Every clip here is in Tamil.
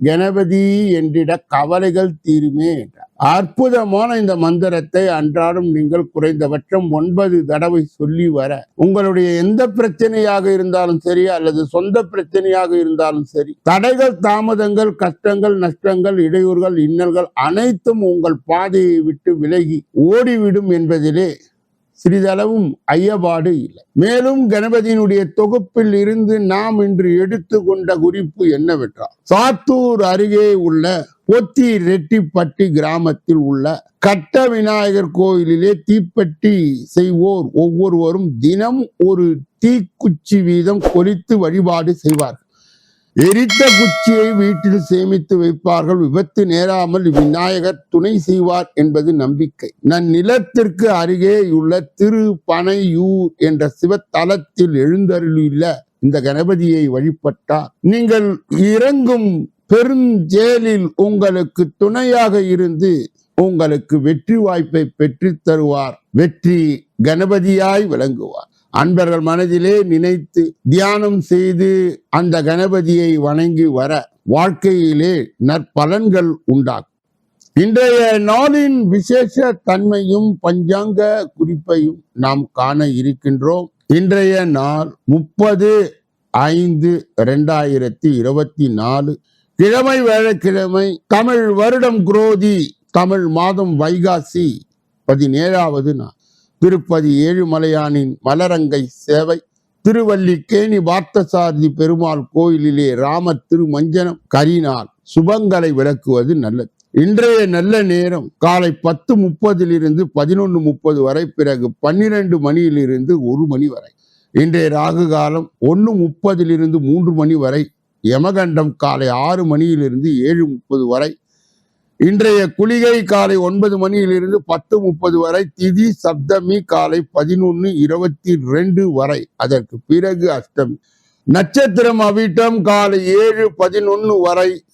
கணபதி என்றிட கவலைகள் தீருமே அற்புதமான இந்த மந்திரத்தை அன்றாடம் நீங்கள் குறைந்தபட்சம் ஒன்பது தடவை சொல்லி வர உங்களுடைய எந்த பிரச்சனையாக இருந்தாலும் சரி அல்லது சொந்த பிரச்சனையாக இருந்தாலும் சரி தடைகள் தாமதங்கள் கஷ்டங்கள் நஷ்டங்கள் இடையூறுகள் இன்னல்கள் அனைத்தும் உங்கள் பாதையை விட்டு விலகி ஓடிவிடும் என்பதிலே சிறிதளவும் ஐயப்பாடு இல்லை. மேலும் கணபதியினுடைய தொகுப்பில் இருந்து நாம் இன்று எடுத்துக்கொண்ட குறிப்பு என்னவென்றால் சாத்தூர் அருகே உள்ள பொத்தி ரெட்டிப்பட்டி கிராமத்தில் உள்ள கட்ட விநாயகர் கோயிலிலே தீப்பெட்டி செய்வோர் ஒவ்வொருவரும் தினம் ஒரு தீக்குச்சி வீதம் கொலித்து வழிபாடு செய்வார்கள். எரித்த குச்சியை வீட்டில் சேமித்து வைப்பார்கள். விபத்து நேராமல் விநாயகர் துணை செய்வார் என்பது நம்பிக்கை. நன் நிலத்திற்கு அருகே உள்ள திரு பனையூர் என்ற சிவத்தலத்தில் எழுந்தருளியுள்ள இந்த கணபதியை வழிபட்டால் நீங்கள் இறங்கும் பெருஞ்சேலில் உங்களுக்கு துணையாக இருந்து உங்களுக்கு வெற்றி வாய்ப்பை பெற்றுத் தருவார். வெற்றி கணபதியாய் விளங்குவார். அன்பர்கள் மனதிலே நினைத்து தியானம் செய்து அந்த கணபதியை வணங்கி வர வாழ்க்கையிலே நற்பலன்கள் உண்டாகும். இன்றைய நாளின் விசேஷ தன்மையும் பஞ்சாங்க குறிப்பையும் நாம் காண இருக்கின்றோம். இன்றைய நாள் முப்பது ஐந்து இரண்டாயிரத்தி இருபத்தி நாலு. கிழமை வேழக்கிழமை தமிழ் வருடம் குரோதி தமிழ் மாதம் வைகாசி பதினேழாவது நாள். திருப்பதி ஏழுமலையானின் மலரங்கை சேவை. திருவல்லிக்கேணி பார்த்தசாரதி பெருமாள் கோயிலிலே ராம திருமஞ்சனம் கரினால் சுபங்களை விளக்குவது நல்லது. இன்றைய நல்ல நேரம் காலை பத்து முப்பதிலிருந்து பதினொன்று முப்பது வரை பிறகு பன்னிரண்டு மணியிலிருந்து ஒரு மணி வரை. இன்றைய ராகு காலம் ஒன்று முப்பதிலிருந்து மூன்று மணி வரை யமகண்டம் காலை ஆறு மணியிலிருந்து ஏழு முப்பது வரை. இன்றைய குளிகை காலை ஒன்பது மணியிலிருந்து பத்து முப்பது வரை திதி சப்தமி காலை பதினொன்று இருபத்தி ரெண்டு வரை. அதற்கு பிறகு அஷ்டமி. நட்சத்திரம் அவிட்டம் காலை ஏழு பதினொன்று வரை.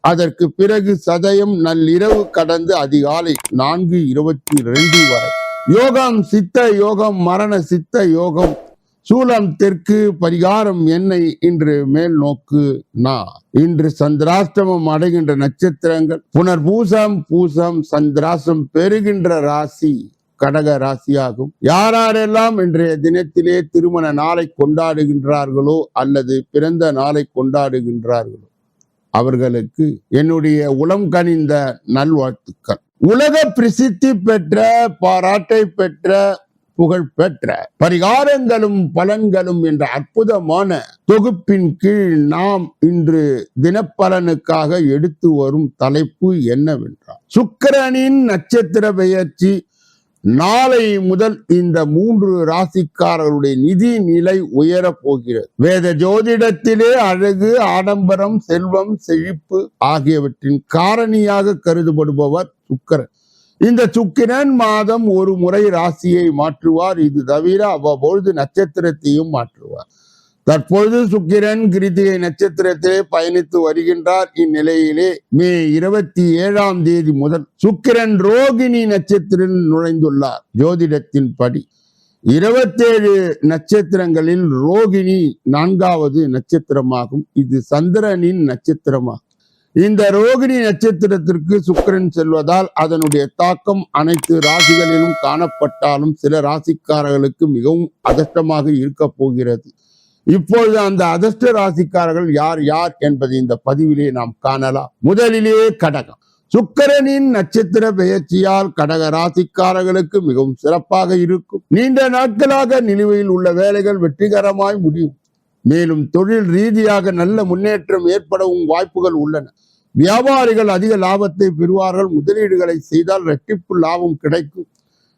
அதற்கு பிறகு சதயம் நள்ளிரவு கடந்து அதிகாலை நான்கு இருபத்தி ரெண்டு வரை. யோகம் சித்த யோகம் மரண சித்த யோகம் சூலம் தெற்கு பரிகாரம் என்னை இன்று மேல் நோக்கு நா. இன்று சந்திராஷ்டமம் அடைகின்ற நட்சத்திரங்கள் புனர்பூசம் பூசம் சந்திராசம் பெறுகின்ற ராசி கடக ராசியாகும். யாரெல்லாம் இன்றைய தினத்திலே திருமண நாளை கொண்டாடுகின்றார்களோ அல்லது பிறந்த நாளை கொண்டாடுகின்றார்களோ அவர்களுக்கு என்னுடைய உளம் கனிந்த நல்வாழ்த்துக்கள். உலக பிரசித்தி பெற்ற பாராட்டை பெற்ற புகழ் பெற்ற பரிகாரங்களும் பலன்களும் என்ற அற்புதமான தொகுப்பின் கீழ் நாம் இன்று தினப்பலனுக்காக எடுத்து வரும் தலைப்பு என்னவென்றால் சுக்கிரனின் நட்சத்திர பெயர்ச்சி நாளை முதல் இந்த மூன்று ராசிக்காரர்களுடைய நிதி நிலை உயரப் போகிறது. வேத ஜோதிடத்திலே அழகு ஆடம்பரம் செல்வம் செழிப்பு ஆகியவற்றின் காரணியாக கருதப்படுபவர் சுக்கிரன். இந்த சுக்கிரன் மாதம் ஒரு முறை ராசியை மாற்றுவார். இது தவிர அவ்வப்பொழுது நட்சத்திரத்தையும் மாற்றுவார். தற்பொழுது சுக்கிரன் கிருத்திகை நட்சத்திரத்திலே பயணித்து வருகின்றார். இந்நிலையிலே மே இருபத்தி ஏழாம் தேதி முதல் சுக்கிரன் ரோகிணி நட்சத்திரம் நுழைந்துள்ளார். ஜோதிடத்தின் படி இருபத்தேழு நட்சத்திரங்களில் ரோகிணி நான்காவது நட்சத்திரமாகும். இது சந்திரனின் நட்சத்திரமாகும். இந்த ரோகிணி நட்சத்திரத்திற்கு சுக்கிரன் செல்வதால் அதனுடைய தாக்கம் அனைத்து ராசிகளிலும் காணப்பட்டாலும் சில ராசிக்காரர்களுக்கு மிகவும் அதிர்ஷ்டமாக இருக்க போகிறது. இப்பொழுது அந்த அதிர்ஷ்ட ராசிக்காரர்கள் யார் யார் என்பதை இந்த பதிவிலே நாம் காணலாம். முதலிலே கடகம். சுக்கிரனின் நட்சத்திர பெயர்ச்சியால் கடக ராசிக்காரர்களுக்கு மிகவும் சிறப்பாக இருக்கும். நீண்ட நாட்களாக நிலுவையில் உள்ள வேலைகள் வெற்றிகரமாய் முடியும். மேலும் தொழில் ரீதியாக நல்ல முன்னேற்றம் ஏற்படவும் வாய்ப்புகள் உள்ளன. வியாபாரிகள் அதிக லாபத்தை பெறுவார்கள். முதலீடுகளை செய்தால் ரெட்டிப்பு லாபம் கிடைக்கும்.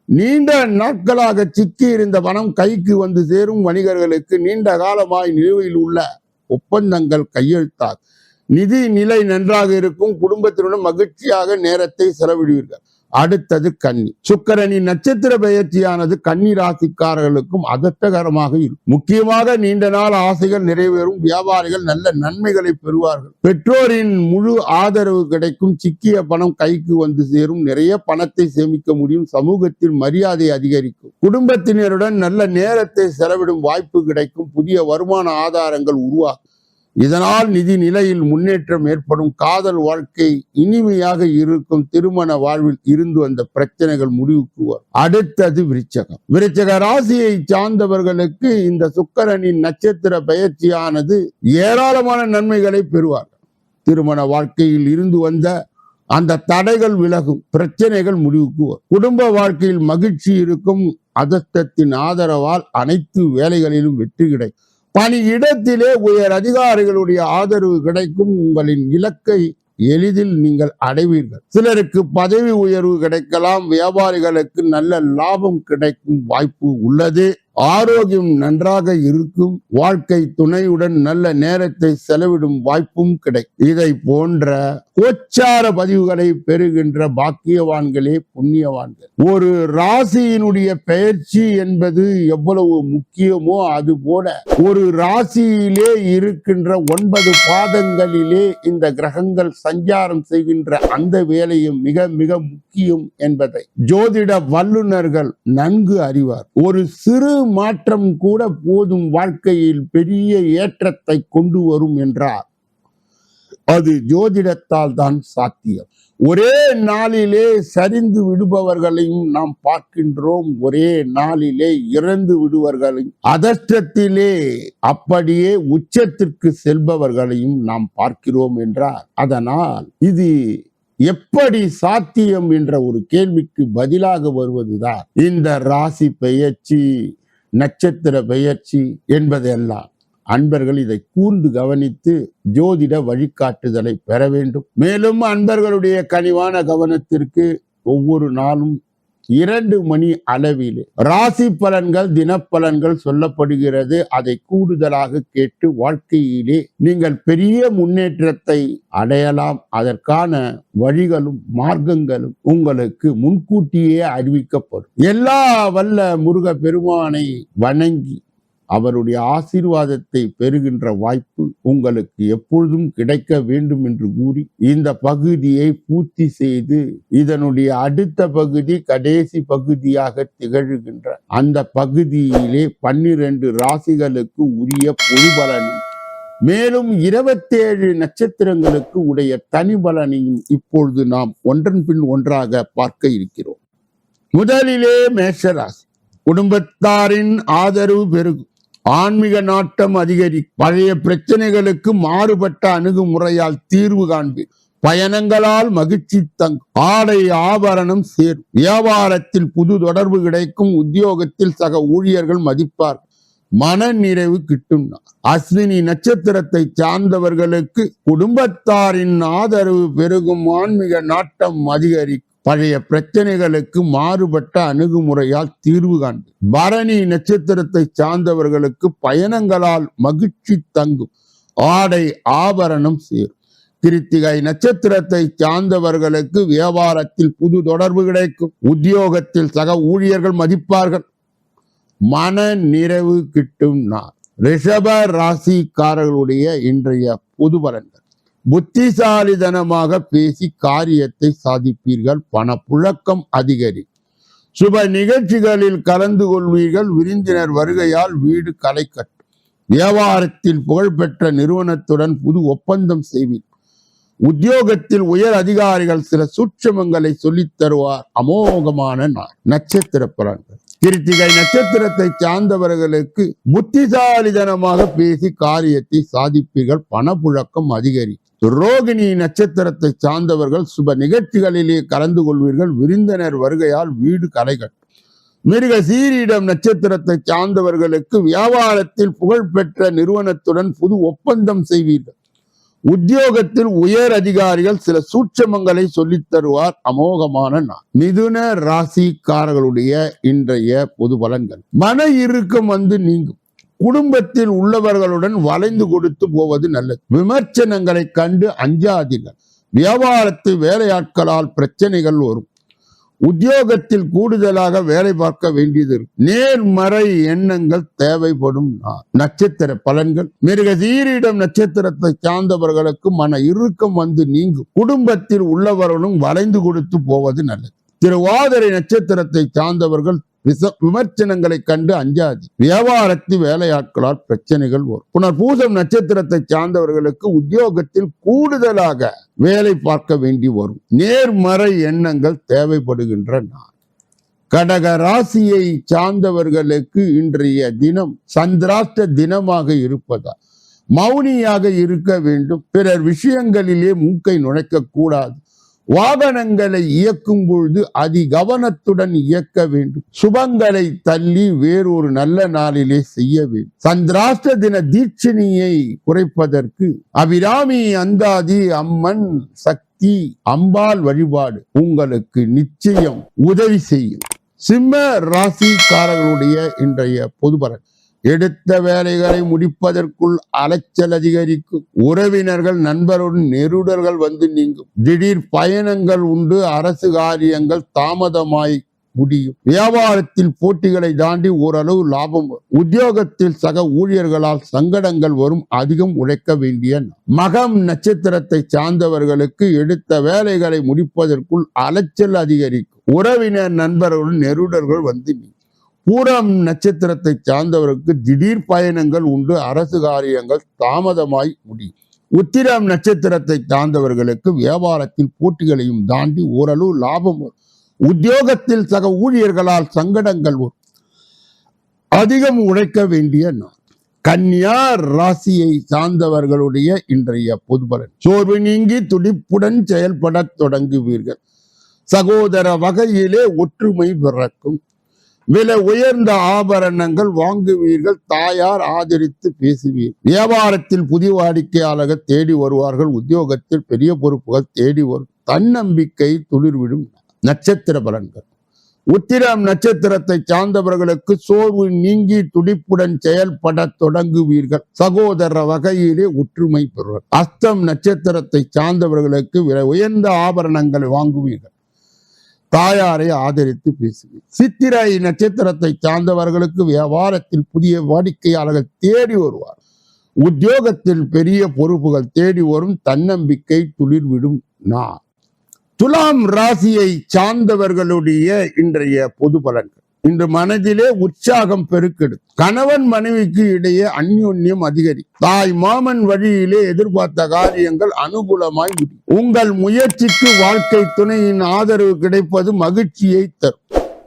நீண்ட நாட்களாக சிக்கி இருந்த பணம் கைக்கு வந்து சேரும். வணிகர்களுக்கு நீண்ட காலமாய் நிலுவையில் உள்ள ஒப்பந்தங்கள் கையெழுத்தாகும். நிதி நிலை நன்றாக இருக்கும். குடும்பத்தினுடன் மகிழ்ச்சியாக நேரத்தை செலவிடுவீர்கள். அடுத்தது கன்னி. சுக்கரனின் நட்சத்திர பெயர்ச்சியானது கன்னி ராசிக்காரர்களுக்கும் அதட்டகரமாக இருக்கும். முக்கியமாக நீண்ட நாள் ஆசைகள் நிறைவேறும் வியாபாரிகள் நல்ல நன்மைகளை பெறுவார்கள். பெற்றோரின் முழு ஆதரவு கிடைக்கும் சிக்கிய பணம் கைக்கு வந்து சேரும் நிறைய பணத்தை சேமிக்க முடியும் சமூகத்தில் மரியாதை அதிகரிக்கும். குடும்பத்தினருடன் நல்ல நேரத்தை செலவிடும் வாய்ப்பு கிடைக்கும் புதிய வருமான ஆதாரங்கள் உருவாகும். இதனால் நிதி நிலையில் முன்னேற்றம் ஏற்படும். காதல் வாழ்க்கை இனிமையாக இருக்கும் திருமண வாழ்வில் இருந்து வந்த பிரச்சனைகள் முடிவுக்கு வரும். அடுத்தது விருச்சகம். விருச்சக ராசியை சார்ந்தவர்களுக்கு இந்த சுக்கரனின் நட்சத்திர பயிற்சியானது ஏராளமான நன்மைகளை பெறுவார்கள் திருமண வாழ்க்கையில் இருந்து வந்த அந்த தடைகள் விலகும் பிரச்சனைகள் முடிவுக்கு வரும். குடும்ப வாழ்க்கையில் மகிழ்ச்சி இருக்கும் அதத்தத்தின் ஆதரவால் அனைத்து வேலைகளிலும் வெற்றி கிடைக்கும். பணியிடத்திலே உயர் அதிகாரிகளுடைய ஆதரவு கிடைக்கும். உங்களின் இலக்கை எளிதில் நீங்கள் அடைவீர்கள். சிலருக்கு பதவி உயர்வு கிடைக்கலாம். வியாபாரிகளுக்கு நல்ல லாபம் கிடைக்கும் வாய்ப்பு உள்ளது. ஆரோக்கியம் நன்றாக இருக்கும் வாழ்க்கை துணையுடன் நல்ல நேரத்தை செலவிடும் வாய்ப்பும் கிடைக்கும் இதை போன்ற கோச்சார பதிவுகளை பெறுகின்ற பாக்கியவான்களே புண்ணியவான்கள். ஒரு ராசியினுடைய பெயர்ச்சி என்பது எவ்வளவு முக்கியமோ அது போல ஒரு ராசியிலே இருக்கின்ற ஒன்பது பாதங்களிலே இந்த கிரகங்கள் சஞ்சாரம் செய்கின்ற அந்த வேலையும் மிக மிக முக்கியம் என்பதை. ஜோதிட வல்லுநர்கள் நன்கு அறிவார். ஒரு சிறு மாற்றம் கூட போதும் வாழ்க்கையில் பெரிய ஏற்றத்தை கொண்டு வரும் என்றார். அது ஜோதிடத்தால் தான் சாத்தியம். ஒரே நாளிலே சரிந்து விடுபவர்களையும் நாம் பார்க்கின்றோம். ஒரே நாளிலே இறந்து விடுவர்களையும் அதர்ஷ்டத்திலே அப்படியே உச்சத்திற்கு செல்பவர்களையும் நாம் பார்க்கிறோம் என்றார். அதனால் இது எப்படி சாத்தியம் என்ற ஒரு கேள்விக்கு பதிலாக வருவதுதான். இந்த ராசி பெயர்ச்சி நட்சத்திர பெயர்ச்சி என்பதெல்லாம் அன்பர்கள் இதை கூர்ந்து கவனித்து ஜோதிட வழிகாட்டுதலை பெற வேண்டும். மேலும் அன்பர்களுடைய கனிவான கவனத்திற்கு ஒவ்வொரு நாளும் இரண்டு மணி அளவிலே. ராசி பலன்கள் தினப்பலன்கள் சொல்லப்படுகிறது. அதை கூடுதலாக கேட்டு வாழ்க்கையிலே நீங்கள் பெரிய முன்னேற்றத்தை அடையலாம். அதற்கான வழிகளும் மார்க்கங்களும் உங்களுக்கு முன்கூட்டியே அறிவிக்கப்படும். எல்லா வல்ல முருக பெருமானை வணங்கி அவருடைய ஆசீர்வாதத்தை பெறுகின்ற வாய்ப்பு உங்களுக்கு எப்பொழுதும் கிடைக்க வேண்டும் என்று கூறி இந்த பகுதியை பூர்த்தி செய்து இதனுடைய அடுத்த பகுதி கடைசி பகுதியாக திகழ்கின்ற அந்த பகுதியிலே பன்னிரண்டு ராசிகளுக்கு உரிய பொது பலனும் மேலும் இருபத்தேழு நட்சத்திரங்களுக்கு உடைய தனி பலனையும் இப்பொழுது நாம் ஒன்றன் பின் ஒன்றாக பார்க்க இருக்கிறோம். முதலிலே மேஷராசி. குடும்பத்தாரின் ஆதரவு பெருகும். ஆன்மீக நாட்டம் அதிகரி பழைய பிரச்சனைகளுக்கு மாறுபட்ட அணுகுமுறையால் தீர்வு காண்பீர் பயணங்களால் மகிழ்ச்சி தங் ஆடை ஆபரணம் சேரும் வியாபாரத்தில் புது தொடர்பு கிடைக்கும் உத்தியோகத்தில் சக ஊழியர்கள் மதிப்பார். மன நிறைவு கிட்டும். அஸ்வினி நட்சத்திரத்தை சார்ந்தவர்களுக்கு குடும்பத்தாரின் ஆதரவு பெருகும். ஆன்மீக நாட்டம் அதிகரிக்கும். பழைய பிரச்சனைகளுக்கு மாறுபட்ட அணுகுமுறையால் தீர்வு காண்பு. பரணி நட்சத்திரத்தை சார்ந்தவர்களுக்கு பயணங்களால் மகிழ்ச்சி தங்கும். ஆடை ஆபரணம் சேரும். கிருத்திகை நட்சத்திரத்தை சார்ந்தவர்களுக்கு வியாபாரத்தில் புது தொடர்பு கிடைக்கும். உத்தியோகத்தில் சக ஊழியர்கள் மதிப்பார்கள். மன நிறைவு கிட்டும் நாள். ரிஷப ராசிக்காரர்களுடைய இன்றைய பொது பலன்கள். புத்திசாலிதனமாக பேசி காரியத்தை சாதிப்பீர்கள். பணப்புழக்கம் அதிகரி. சுப நிகழ்ச்சிகளில் கலந்து கொள்வீர்கள். விருந்தினர் வருகையால் வீடு களை கட்டும். வியாபாரத்தில் புகழ்பெற்ற நிறுவனத்துடன் புது ஒப்பந்தம் செய்வீர். உத்தியோகத்தில் உயர் அதிகாரிகள் சில சூட்சமங்களை சொல்லித் தருவார். அமோகமான நாள். நட்சத்திர பலன்கள். கிருத்திகை நட்சத்திரத்தை சார்ந்தவர்களுக்கு புத்திசாலிதனமாக பேசி காரியத்தை சாதிப்பீர்கள். பணப்புழக்கம் அதிகரி. ரோகிணி நட்சத்திரத்தை சார்ந்தவர்கள் சுப நிகழ்ச்சிகளிலே கலந்து கொள்வீர்கள். விருந்தினர் வருகையால் வீடு கலைகள் மிருக சீரியிடம் நட்சத்திரத்தை சார்ந்தவர்களுக்கு வியாபாரத்தில் புகழ்பெற்ற நிறுவனத்துடன் புது ஒப்பந்தம் செய்வீர்கள். உத்தியோகத்தில் உயர் அதிகாரிகள் சில சூட்சமங்களை சொல்லித் தருவார். அமோகமான நாள். மிதுன ராசிக்காரர்களுடைய இன்றைய பொது பலன்கள். மன இறுக்கம் வந்து நீங்கும். குடும்பத்தில் உள்ளவர்களுடன் வளைந்து கொடுத்து போவது நல்லது. விமர்சனங்களை கண்டு அஞ்சாதீர்கள். வியாபாரத்து வேலையாட்களால் பிரச்சனைகள் வரும். உத்தியோகத்தில் கூடுதலாக வேலை பார்க்க வேண்டியது இருக்கும். நேர்மறை எண்ணங்கள் தேவைப்படும் நட்சத்திர பலன்கள். மிருகதீரிடம் நட்சத்திரத்தை சார்ந்தவர்களுக்கு மன இறுக்கம் வந்து நீங்கும். குடும்பத்தில் உள்ளவர்களும் வளைந்து கொடுத்து போவது நல்லது. திருவாதிரை நட்சத்திரத்தை சார்ந்தவர்கள் விச- விமர்சனங்களை கண்டு அஞ்சாதி வியாபாரத்தில் வேலையாட்களால் பிரச்சனைகள் வரும். புனர் பூசம் நட்சத்திரத்தை சார்ந்தவர்களுக்கு உத்தியோகத்தில் கூடுதலாக வேலை பார்க்க வேண்டி வரும். நேர்மறை எண்ணங்கள் தேவைப்படுகின்ற நாள் கடக ராசியை சார்ந்தவர்களுக்கு இன்றைய தினம் சந்திராஷ்ட தினமாக இருப்பதால் மௌனியாக இருக்க வேண்டும். பிறர் விஷயங்களிலே மூக்கை நுழைக்க கூடாது. வாகனங்களை இயக்கும் பொழுது அதி கவனத்துடன் இயக்க வேண்டும். சுபங்களை தள்ளி வேறொரு நல்ல நாளிலே செய்ய வேண்டும். சந்திராஷ்ட தின தீட்சணியை குறைப்பதற்கு அபிராமி அந்தாதி அம்மன் சக்தி அம்பாள் வழிபாடு உங்களுக்கு நிச்சயம் உதவி செய்யும். சிம்ம ராசிக்காரர்களுடைய இன்றைய பொதுபலன். எடுத்த வேலைகளை முடிப்பதற்குள் அலைச்சல் அதிகரிக்கும். உறவினர்கள் நண்பருடன் நெருடர்கள் வந்து நீங்கும். திடீர் பயணங்கள் உண்டு அரசு காரியங்கள் தாமதமாய் முடியும். வியாபாரத்தில் போட்டிகளை தாண்டி ஓரளவு லாபம் வரும். உத்தியோகத்தில் சக ஊழியர்களால் சங்கடங்கள் வரும் அதிகம் உழைக்க வேண்டிய மகம் நட்சத்திரத்தை சார்ந்தவர்களுக்கு எடுத்த வேலைகளை முடிப்பதற்குள் அலைச்சல் அதிகரிக்கும். உறவினர் நண்பர்களுடன் நெருடர்கள் வந்து நீங்கும். பூரம் நட்சத்திரத்தை சார்ந்தவருக்கு திடீர் பயணங்கள் உண்டு அரசு காரியங்கள் தாமதமாய் முடியும் உத்திரம் நட்சத்திரத்தை சார்ந்தவர்களுக்கு வியாபாரத்தில் போட்டிகளையும் தாண்டி ஓரளவு லாபம் வரும். உத்தியோகத்தில் சக ஊழியர்களால் சங்கடங்கள் வரும். அதிகம் உழைக்க வேண்டிய நாள். கன்னியா ராசியை சார்ந்தவர்களுடைய இன்றைய பொதுபலன். சோர்வு நீங்கி துடிப்புடன் செயல்படத் தொடங்குவீர்கள். சகோதர வகையிலே ஒற்றுமை பிறக்கும். விலை உயர்ந்த ஆபரணங்கள் வாங்குவீர்கள் தாயார் ஆதரித்து பேசுவீர். வியாபாரத்தில் புதிய வாடிக்கையாளர்கள் தேடி வருவார்கள் உத்தியோகத்தில் பெரிய பொறுப்புகள் தேடி வரும். தன்னம்பிக்கை துளிர்விடும் நட்சத்திர பலன்கள். உத்திரம் நட்சத்திரத்தை சார்ந்தவர்களுக்கு சோர்வு நீங்கி துடிப்புடன் செயல்பட தொடங்குவீர்கள். சகோதர வகையிலே ஒற்றுமை பெறுவர். அஸ்தம் நட்சத்திரத்தை சார்ந்தவர்களுக்கு உயர்ந்த ஆபரணங்களை வாங்குவீர்கள். தாயாரை ஆதரித்து பேசுவீர் சித்திரை நட்சத்திரத்தை சார்ந்தவர்களுக்கு வியாபாரத்தில் புதிய வாடிக்கையாளர்கள் தேடி வருவார். உத்தியோகத்தில் பெரிய பொறுப்புகள் தேடி வரும் தன்னம்பிக்கை துளிர்விடும் நான் துலாம் ராசியை சார்ந்தவர்களுடைய இன்றைய பொது பலன்கள். இன்று மனதிலே உற்சாகம் பெருக்கெடும் கணவன் மனைவிக்கு இடையே அந்யோன்யம் அதிகரி. தாய் மாமன் வழியிலே எதிர்பார்த்த காரியங்கள் அனுகூலமாய் உங்கள் முயற்சிக்கு வாழ்க்கை துணையின் ஆதரவு கிடைப்பது மகிழ்ச்சியை தரும்.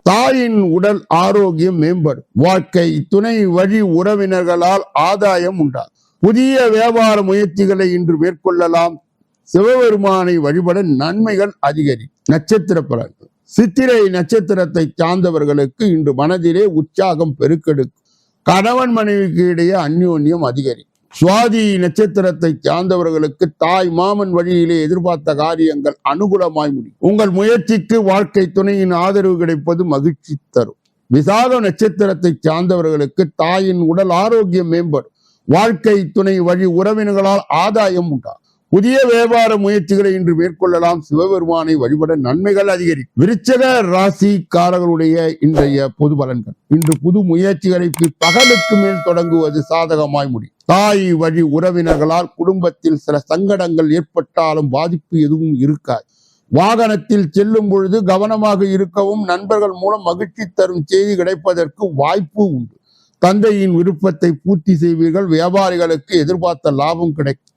தாயின் உடல் ஆரோக்கியம் மேம்படும். வாழ்க்கை துணை வழி உறவினர்களால் ஆதாயம் உண்டாகும். புதிய வியாபார முயற்சிகளை இன்று மேற்கொள்ளலாம். சிவபெருமானை வழிபட நன்மைகள் அதிகரி. நட்சத்திர பலன்கள். சித்திரை நட்சத்திரத்தை சார்ந்தவர்களுக்கு இன்று மனதிலே உற்சாகம் பெருக்கெடுக்கும். கணவன் மனைவிக்கு இடையே அந்யோன்யம் அதிகரி சுவாதி நட்சத்திரத்தை சார்ந்தவர்களுக்கு தாய் மாமன் வழியிலே எதிர்பார்த்த காரியங்கள் அனுகூலமாய் முடியும். உங்கள் முயற்சிக்கு வாழ்க்கை துணையின் ஆதரவு கிடைப்பது மகிழ்ச்சி தரும். விசாக நட்சத்திரத்தை சார்ந்தவர்களுக்கு தாயின் உடல் ஆரோக்கியம் மேம்படும். வாழ்க்கை துணை வழி உறவினர்களால் ஆதாயம் உண்டாகும். புதிய வியாபார முயற்சிகளை இன்று மேற்கொள்ளலாம். சிவபெருமானை வழிபட நன்மைகள் அதிகரிக்கும். விருச்சக ராசிக்காரர்களுடைய இன்றைய பொது பலன்கள். இன்று புது முயற்சிகளை பகலுக்கு மேல் தொடங்குவது சாதகமாய் முடியும். தாய் வழி உறவினர்களால் குடும்பத்தில் சில சங்கடங்கள் ஏற்பட்டாலும் பாதிப்பு எதுவும் இருக்காது. வாகனத்தில் செல்லும் பொழுது கவனமாக இருக்கவும் நண்பர்கள் மூலம் மகிழ்ச்சி தரும் செய்தி கிடைப்பதற்கு வாய்ப்பு உண்டு. தந்தையின் விருப்பத்தை பூர்த்தி செய்வீர்கள். வியாபாரிகளுக்கு எதிர்பார்த்த லாபம் கிடைக்கும்.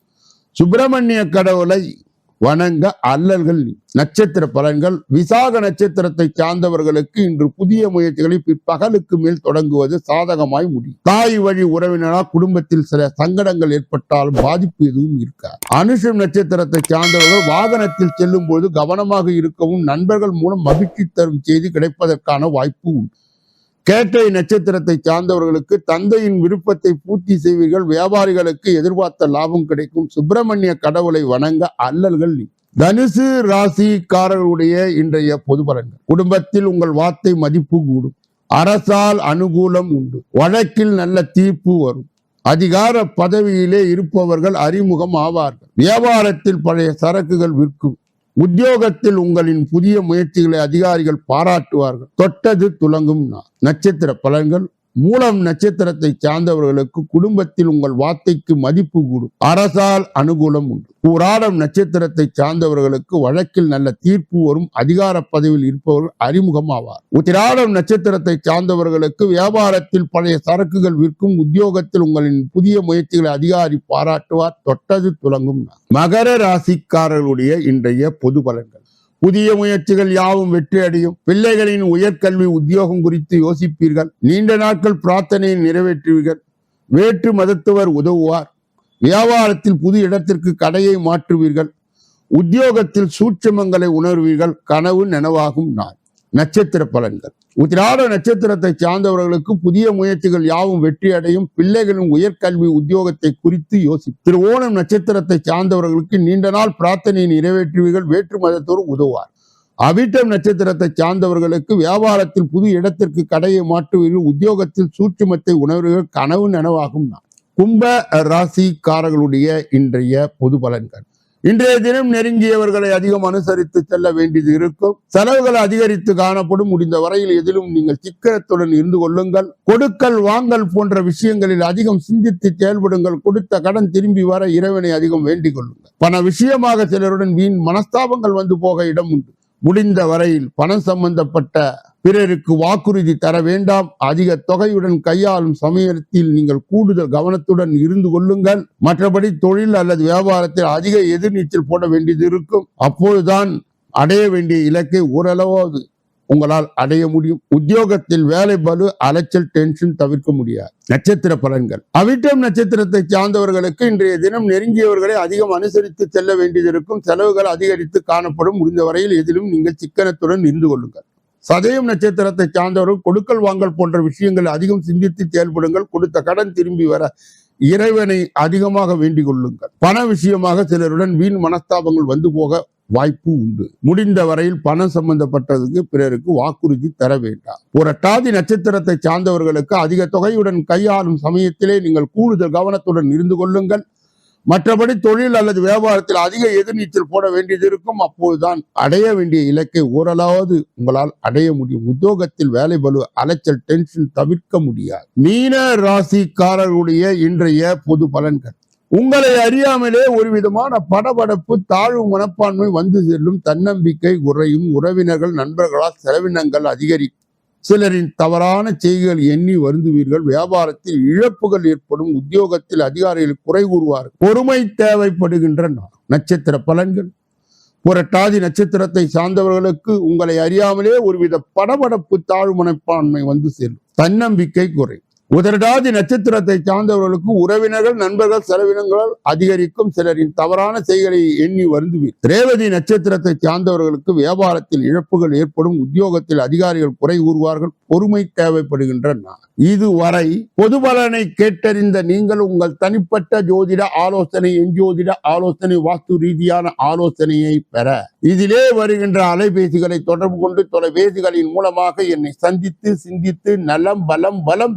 சுப்பிரமணிய கடவுளை வணங்க அல்லல்கள் நட்சத்திர பலன்கள் விசாக நட்சத்திரத்தை சார்ந்தவர்களுக்கு இன்று புதிய முயற்சிகளை பிற்பகலுக்கு மேல் தொடங்குவது சாதகமாய் முடியும். தாய் வழி உறவினரால் குடும்பத்தில் சில சங்கடங்கள் ஏற்பட்டாலும் பாதிப்பு எதுவும் இருக்காது. அனுஷம் நட்சத்திரத்தை சார்ந்தவர்கள் வாகனத்தில் செல்லும் போது கவனமாக இருக்கவும் நண்பர்கள் மூலம் மகிழ்ச்சி தரும் செய்தி கிடைப்பதற்கான வாய்ப்பு உண்டு. கேட்டை நட்சத்திரத்தை சார்ந்தவர்களுக்கு தந்தையின் விருப்பத்தை பூர்த்தி செய்வீர்கள். வியாபாரிகளுக்கு எதிர்பார்த்த லாபம் கிடைக்கும். சுப்பிரமணிய கடவுளை வணங்க அல்லல்கள் தனுசு ராசிக்காரர்களுடைய இன்றைய பொது பலன்கள். குடும்பத்தில் உங்கள் வார்த்தை மதிப்பு கூடும். அரசால் அனுகூலம் உண்டு. வழக்கில் நல்ல தீர்ப்பு வரும். அதிகார பதவியிலே இருப்பவர்கள் அறிமுகம் ஆவார்கள். வியாபாரத்தில் பழைய சரக்குகள் விற்கும். உத்தியோகத்தில் உங்களின் புதிய முயற்சிகளை அதிகாரிகள் பாராட்டுவார்கள். தொட்டது துலங்கும் நட்சத்திர பலன்கள் மூலம் நட்சத்திரத்தை சார்ந்தவர்களுக்கு குடும்பத்தில் உங்கள் வார்த்தைக்கு மதிப்பு கூடும். அரசால் அனுகூலம் உண்டு. ஊராடம் நட்சத்திரத்தை சார்ந்தவர்களுக்கு வழக்கில் நல்ல தீர்ப்பு வரும் அதிகார பதவியில் இருப்பவர்கள் அறிமுகமாவார். உத்திராடம் நட்சத்திரத்தை சார்ந்தவர்களுக்கு வியாபாரத்தில் பழைய சரக்குகள் விற்கும் உத்தியோகத்தில் உங்களின் புதிய முயற்சிகளை அதிகாரி பாராட்டுவார். தொட்டது துலங்கும் மகர ராசிக்காரர்களுடைய இன்றைய பொது பலன்கள். புதிய முயற்சிகள் யாவும் வெற்றி அடையும். பிள்ளைகளின் உயர்கல்வி உத்தியோகம் குறித்து யோசிப்பீர்கள். நீண்ட நாட்கள் பிரார்த்தனையை நிறைவேற்றுவீர்கள். வேற்று மதத்தவர் உதவுவார். வியாபாரத்தில் புது இடத்திற்கு கடையை மாற்றுவீர்கள். உத்தியோகத்தில் சூட்சமங்களை உணர்வீர்கள். கனவு நனவாகும் நாள். நட்சத்திர பலன்கள். உத்திராட நட்சத்திரத்தை சார்ந்தவர்களுக்கு புதிய முயற்சிகள் யாவும் வெற்றி அடையும் பிள்ளைகளின் உயர்கல்வி உத்தியோகத்தை குறித்து யோசி திரு ஓணம் நட்சத்திரத்தை சார்ந்தவர்களுக்கு நீண்ட நாள் பிரார்த்தனையின் நிறைவேற்றுவீர்கள் வேற்று மதத்தோடு உதவார் அவிட்டம் நட்சத்திரத்தை சார்ந்தவர்களுக்கு வியாபாரத்தில் புது இடத்திற்கு கடையை மாற்றுவீர்கள் உத்தியோகத்தில் சூட்சுமத்தை உணர்வீர்கள் கனவு நனவாகும். நான் கும்ப ராசிக்காரர்களுடைய இன்றைய பொது பலன்கள். இன்றைய தினம் நெருங்கியவர்களை அதிகம் அனுசரித்து செல்ல வேண்டியது இருக்கும். செலவுகள் அதிகரித்து காணப்படும். முடிந்த வரையில் எதிலும் நீங்கள் சிக்கனத்துடன் இருந்து கொள்ளுங்கள். கொடுக்கல் வாங்கல் போன்ற விஷயங்களில் அதிகம் சிந்தித்து செயல்படுங்கள். கொடுத்த கடன் திரும்பி வர இறைவனை அதிகம் வேண்டிக் கொள்ளுங்கள். பண விஷயமாக சிலருடன் வீண் மனஸ்தாபங்கள் வந்து போக இடம் உண்டு. முடிந்த வரையில் பணம் சம்பந்தப்பட்ட பிறருக்கு வாக்குறுதி தர வேண்டாம். அதிக தொகையுடன் கையாளும் சமயத்தில் நீங்கள் கூடுதல் கவனத்துடன் இருந்து கொள்ளுங்கள். மற்றபடி தொழில் அல்லது வியாபாரத்தில் அதிக எதிர்நீச்சல் போட வேண்டியது இருக்கும். அப்பொழுதுதான் அடைய வேண்டிய இலக்கை ஓரளவாவது உங்களால் அடைய முடியும். உத்தியோகத்தில் வேலை பலு அலைச்சல் டென்ஷன் தவிர்க்க முடியாது. நட்சத்திர பலன்கள். அவிட்டம் நட்சத்திரத்தை சார்ந்தவர்களுக்கு இன்றைய தினம் நெருங்கியவர்களை அதிகம் அனுசரித்து செல்ல வேண்டியது இருக்கும். செலவுகள் அதிகரித்து காணப்படும். முடிந்த வரையில் எதிலும் நீங்கள் சிக்கனத்துடன் இருந்து கொள்ளுங்கள். சதயம் நட்சத்திரத்தை சார்ந்தவர்கள் கொடுக்கல் வாங்கல் போன்ற விஷயங்கள் அதிகம் சிந்தித்து செயல்படுங்கள். கொடுத்த கடன் திரும்பி வர இறைவனை அதிகமாக வேண்டிக் கொள்ளுங்கள். பண விஷயமாக சிலருடன் வீண் மனஸ்தாபங்கள் வந்து போக வாய்ப்பு உண்டு. முடிந்த வரையில் பணம் சம்பந்தப்பட்டதுக்கு பிறருக்கு வாக்குறுதி தர வேண்டாம். புரட்டாதி நட்சத்திரத்தை சார்ந்தவர்களுக்கு அதிக தொகையுடன் கையாளும் சமயத்திலே நீங்கள் கூடுதல் கவனத்துடன் இருந்து கொள்ளுங்கள். மற்றபடி தொழில் அல்லது வியாபாரத்தில் அதிக எதிர்நீச்சல் போட வேண்டியது இருக்கும். அப்போதுதான் அடைய வேண்டிய இலக்கை ஓரளவாவது உங்களால் அடைய முடியும். உத்தியோகத்தில் வேலை பலு அலைச்சல் டென்ஷன் தவிர்க்க முடியாது. மீன ராசிக்காரர்களுடைய இன்றைய பொது பலன்கள். உங்களை அறியாமலே ஒரு விதமான படபடப்பு தாழ்வு மனப்பான்மை வந்து செல்லும் தன்னம்பிக்கை குறையும். உறவினர்கள் நண்பர்களால் செலவினங்கள் அதிகரிக்கும் சிலரின் தவறான செய்திகள் எண்ணி வருந்துவீர்கள். வியாபாரத்தில் இழப்புகள் ஏற்படும். உத்தியோகத்தில் அதிகாரிகள் குறை கூறுவார்கள். பொறுமை தேவைப்படுகின்ற நாள். நட்சத்திர பலன்கள். புரட்டாதி நட்சத்திரத்தை சார்ந்தவர்களுக்கு உங்களை அறியாமலே ஒருவித படபடப்பு தாழ்வு மனப்பான்மை வந்து சேரும். தன்னம்பிக்கை குறை உதரடாதி நட்சத்திரத்தை சார்ந்தவர்களுக்கு உறவினர்கள் நண்பர்கள் செலவினங்களால் அதிகரிக்கும் சிலரின் தவறான செய்களை எண்ணி வருந்துவீர். ரேவதி நட்சத்திரத்தை சார்ந்தவர்களுக்கு வியாபாரத்தில் இழப்புகள் ஏற்படும் உத்தியோகத்தில் அதிகாரிகள் குறை கூறுவார்கள் பொறுமை தேவைப்படுகின்றன. இதுவரை பொது பலனை கேட்டறிந்த நீங்கள் உங்கள் தனிப்பட்ட ஜோதிட ஆலோசனை எஞ்சோதிட ஆலோசனை வாஸ்து ரீதியான ஆலோசனையை பெற. இதிலே வருகின்ற அலைபேசிகளை தொடர்பு கொண்டு தொலைபேசிகளின் மூலமாக என்னை சந்தித்து சிந்தித்து நலம் பலம் பலம்